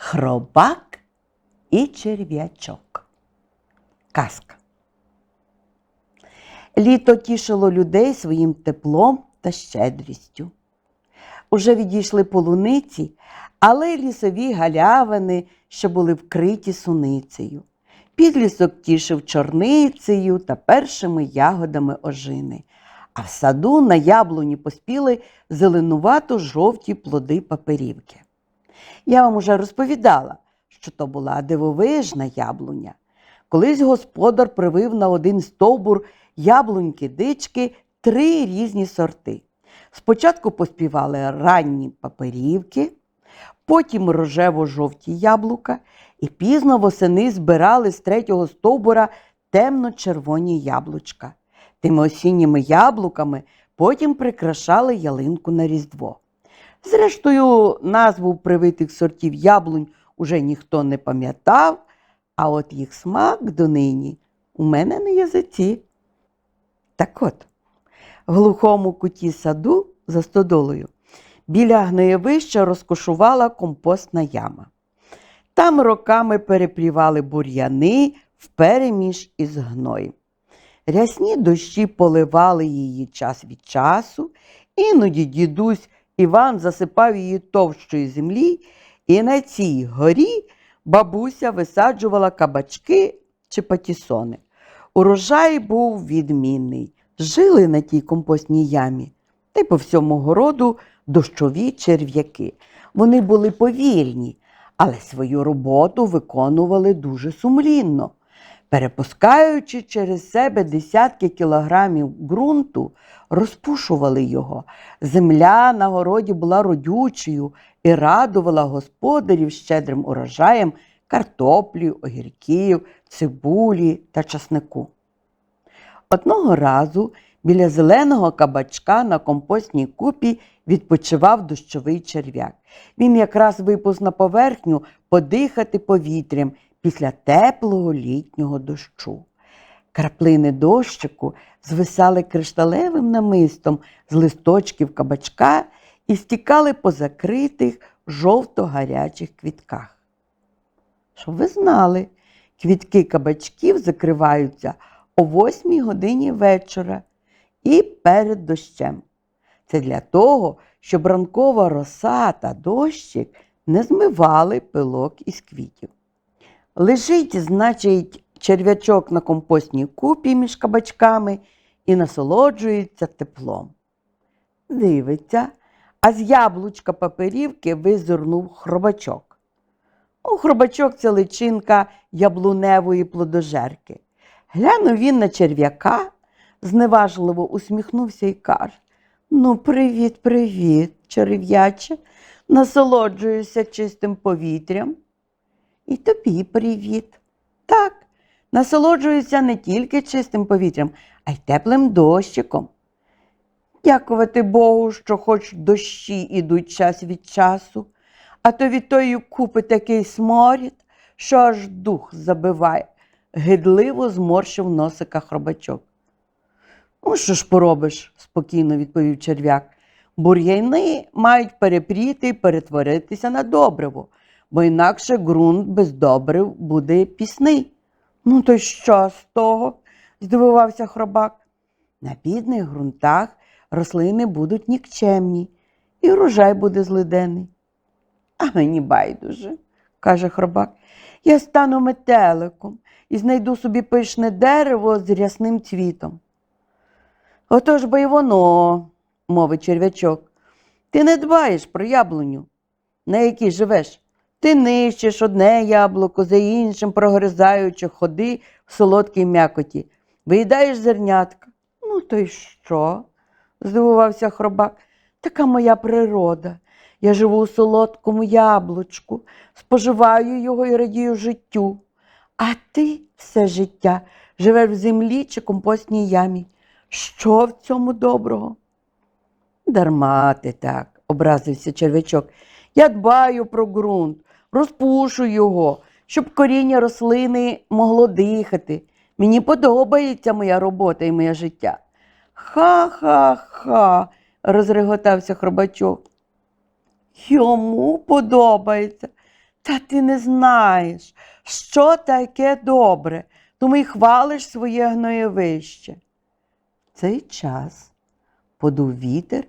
Хробак і черв'ячок. Казка. Літо тішило людей своїм теплом та щедрістю. Уже відійшли полуниці, але й лісові галявини, що були вкриті суницею. Підлісок тішив чорницею та першими ягодами ожини, а в саду на яблуні поспіли зеленувато жовті плоди паперівки. Я вам уже розповідала, що то була дивовижна яблуня. Колись господар привив на один стовбур яблуньки дички три різні сорти. Спочатку поспівали ранні паперівки, потім рожево-жовті яблука, і пізно восени збирали з третього стовбура темно-червоні яблучка. Тими осінніми яблуками потім прикрашали ялинку на Різдво. Зрештою, назву привитих сортів яблунь уже ніхто не пам'ятав, а от їх смак донині у мене на язиці. Так от, в глухому куті саду за стодолою біля гноєвища розкошувала компостна яма. Там роками переплівали бур'яни впереміж із гноєм. Рясні дощі поливали її час від часу, іноді дідусь Іван засипав її товщої землі, і на цій горі бабуся висаджувала кабачки чи патісони. Урожай був відмінний. Жили на тій компостній ямі, та й по всьому городу дощові черв'яки. Вони були повільні, але свою роботу виконували дуже сумлінно. Перепускаючи через себе десятки кілограмів ґрунту, розпушували його. Земля на городі була родючою і радувала господарів щедрим урожаєм картоплі, огірків, цибулі та часнику. Одного разу біля зеленого кабачка на компостній купі відпочивав дощовий черв'як. Він якраз випуск на поверхню подихати повітрям після теплого літнього дощу. Краплини дощику звисали кришталевим намистом з листочків кабачка і стікали по закритих жовто-гарячих квітках. Щоб ви знали, квітки кабачків закриваються о 8 годині вечора і перед дощем. Це для того, щоб ранкова роса та дощик не змивали пилок із квітів. Лежить, значить, черв'ячок на компостній купі між кабачками і насолоджується теплом. Дивиться, а з яблучка паперівки визирнув хробачок. У хробачок це личинка яблуневої плодожерки. Глянув він на черв'яка, зневажливо усміхнувся і каже: Ну, привіт, привіт, черв'яче, насолоджуюся чистим повітрям. І тобі привіт. Так, насолоджуюся не тільки чистим повітрям, а й теплим дощиком. Дякувати Богу, що хоч дощі ідуть час від часу, а то від тої купи такий сморід, що аж дух забиває, гидливо зморщив носика хробачок. Ну, що ж поробиш, спокійно відповів черв'як. Бур'яни мають перепріти і перетворитися на добриво, бо інакше ґрунт без добрив буде пісний. Ну, то що з того? здивувався хробак. На бідних ґрунтах рослини будуть нікчемні, і урожай буде злидений. А мені байдуже, каже хробак. Я стану метеликом і знайду собі пишне дерево з рясним цвітом. Отож бо й воно, мовить черв'ячок, ти не дбаєш про яблуню, на якій живеш. Ти нищиш одне яблуко за іншим, прогризаючи ходи в солодкій м'якоті, виїдаєш зернятка. Ну, то й що? здивувався хробак. Така моя природа. Я живу у солодкому яблучку, споживаю його і радію життю. А ти все життя живеш в землі чи компостній ямі. Що в цьому доброго? Дарма ти так, образився черв'ячок. Я дбаю про ґрунт, розпушу його, щоб коріння рослини могло дихати. Мені подобається моя робота і моє життя. Ха-ха-ха, розреготався хробачок. Йому подобається. Та ти не знаєш, що таке добре, тому й хвалиш своє гноєвище. В цей час подув вітер,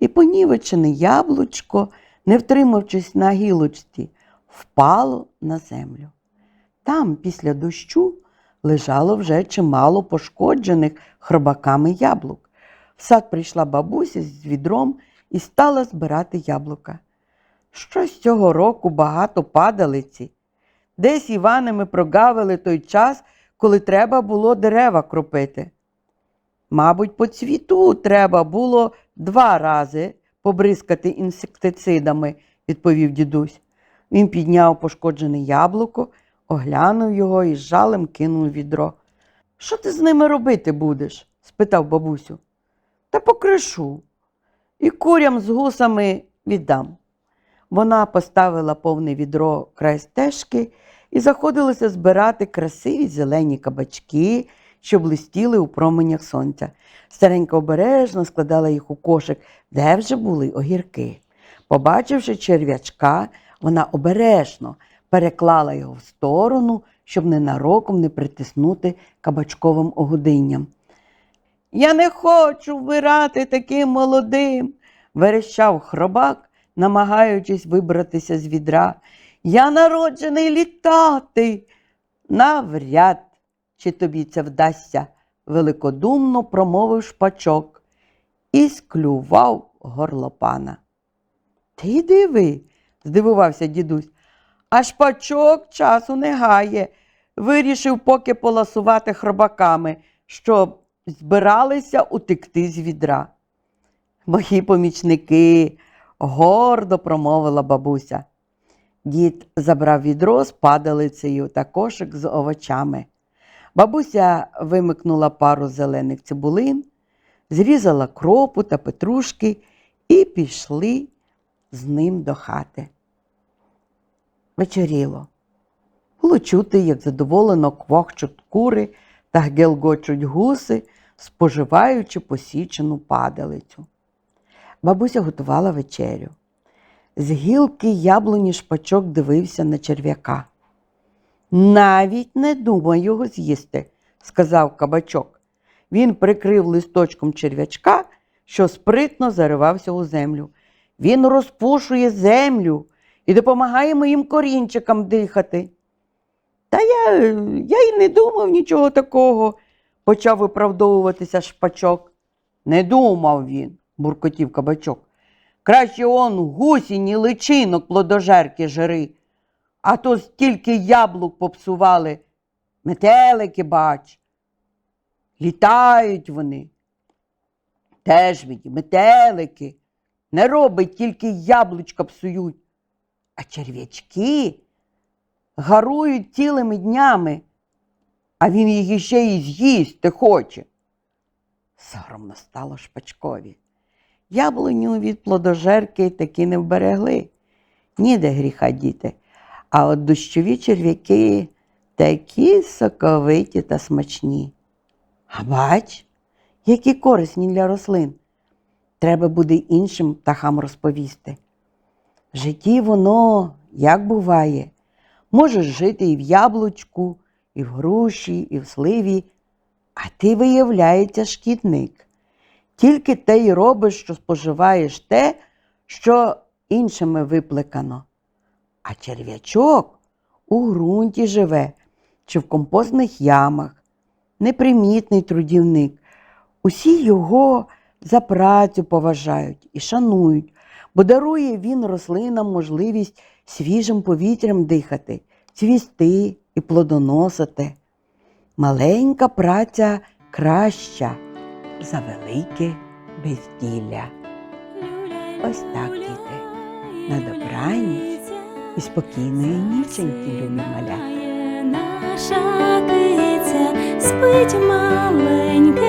і понівечене яблучко, не втримавшись на гілочці, впало на землю. Там, після дощу, лежало вже чимало пошкоджених хробаками яблук. В сад прийшла бабуся з відром і стала збирати яблука. Щось цього року багато падалиці. Десь Іванами прогавили той час, коли треба було дерева кропити. Мабуть, по цвіту треба було два рази побризкати інсектицидами, відповів дідусь. Він підняв пошкоджене яблуко, оглянув його і з жалем кинув відро. Що ти з ними робити будеш? спитав бабусю. Та покришу. І курям з гусами віддам. Вона поставила повне відро край стежки і заходилася збирати красиві зелені кабачки, що блистіли у променях сонця. Старенька обережно складала їх у кошик, де вже були огірки. Побачивши черв'ячка, вона обережно переклала його в сторону, щоб ненароком не притиснути кабачковим огудинням. Я не хочу вмирати таким молодим, верещав хробак, намагаючись вибратися з відра. Я народжений літати. Навряд чи тобі це вдасться, великодумно промовив шпачок і склював горлопана. Ти диви, здивувався дідусь, а шпачок часу не гає. Вирішив поки поласувати хробаками, щоб збиралися утекти з відра. Мої помічники, гордо промовила бабуся. Дід забрав відро з падалицею та кошик з овочами. Бабуся вимикнула пару зелених цибулин, зрізала кропу та петрушки і пішли з ним до хати. Вечоріло. Було чути, як задоволено квохчуть кури та гелгочуть гуси, споживаючи посічену падалицю. Бабуся готувала вечерю. З гілки яблуні шпачок дивився на черв'яка. Навіть не думай його з'їсти, сказав кабачок. Він прикрив листочком черв'ячка, що спритно заривався у землю. Він розпушує землю і допомагає моїм корінчикам дихати. Та я, я й не думав нічого такого, почав виправдовуватися шпачок. Не думав він, буркотів кабачок. Краще он гусіні личинок плодожерки жири, а то стільки яблук попсували. Метелики, бач. Літають вони. Теж мені метелики. Не робить, тільки яблучка псують. А черв'ячки гарують цілими днями, а він їх іще й з'їсти хоче. Соромно стало шпачкові. Яблуню від плодожерки таки не вберегли. Ніде гріха діти. А от дощові черв'яки такі соковиті та смачні. А бач, які корисні для рослин. Треба буде іншим птахам розповісти. Житті воно, як буває, можеш жити і в яблучку, і в груші, і в сливі, а ти, виявляється, шкідник. Тільки те й робиш, що споживаєш те, що іншими виплекано. А черв'ячок у ґрунті живе чи в компостних ямах, непримітний трудівник. Усі його за працю поважають і шанують, бо дарує він рослинам можливість свіжим повітрям дихати, цвісти і плодоносити. Маленька праця краща за велике безділля. Ось так, діти. На добраніч і спокійної ніченьки, любі маля. Наша киця спить маленьке